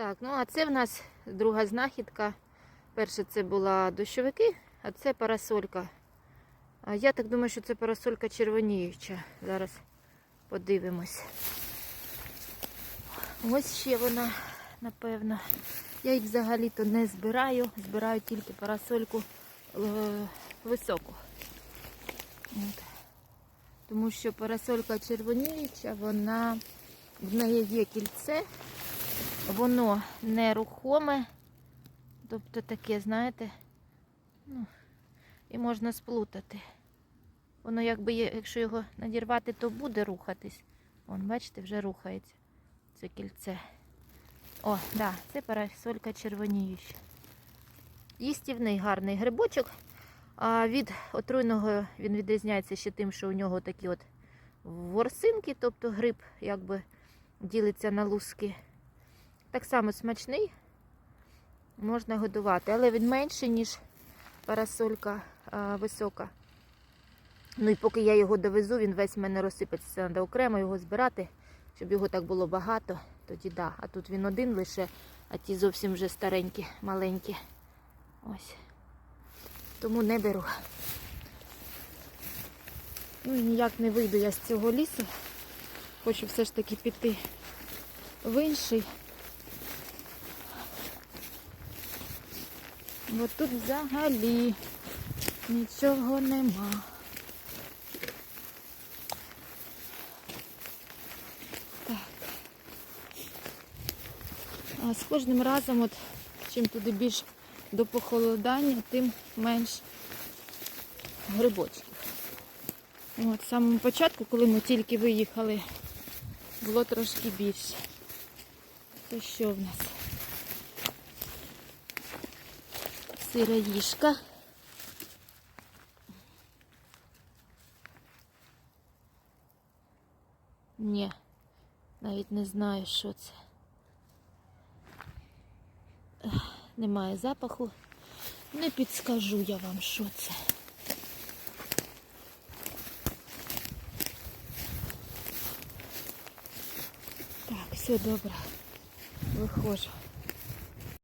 Так, ну а це в нас друга знахідка. Перше це була дощовики, а це парасолька. А я так думаю, що це парасолька червоніюча. Зараз подивимось. Ось ще вона, напевно. Я їх взагалі-то не збираю, збираю тільки парасольку е, високу. От. Тому що парасолька червоніюча, вона в неї є кільце, воно нерухоме, тобто таке, знаєте, ну, і можна сплутати. Воно якби якщо його надірвати, то буде рухатись. Вон, бачите, вже рухається це кільце. О, да, це парасолька червоніюча. Їстівний гарний грибочок. А від отруйного він відрізняється ще тим, що у нього такі от ворсинки, тобто гриб якби ділиться на луски. Так само смачний, можна годувати, але він менший, ніж парасолька а, висока. Ну і поки я його довезу, він весь в мене розсипеться. Це треба окремо його збирати, щоб його так було багато, тоді да. А тут він один лише, а ті зовсім вже старенькі, маленькі. Ось. Тому не беру. Ну і ніяк не вийду я з цього лісу. Хочу все ж таки піти в інший. Бо тут взагалі нічого нема. Так. А з кожним разом, от, чим туди більш до похолодання, тим менш грибочків. От, з самого початку, коли ми тільки виїхали, було трошки більше. То що в нас? Сироїшка. Ні, навіть не знаю, що це. Немає запаху. Не підскажу я вам, що це. Так, все добре. Виходжу.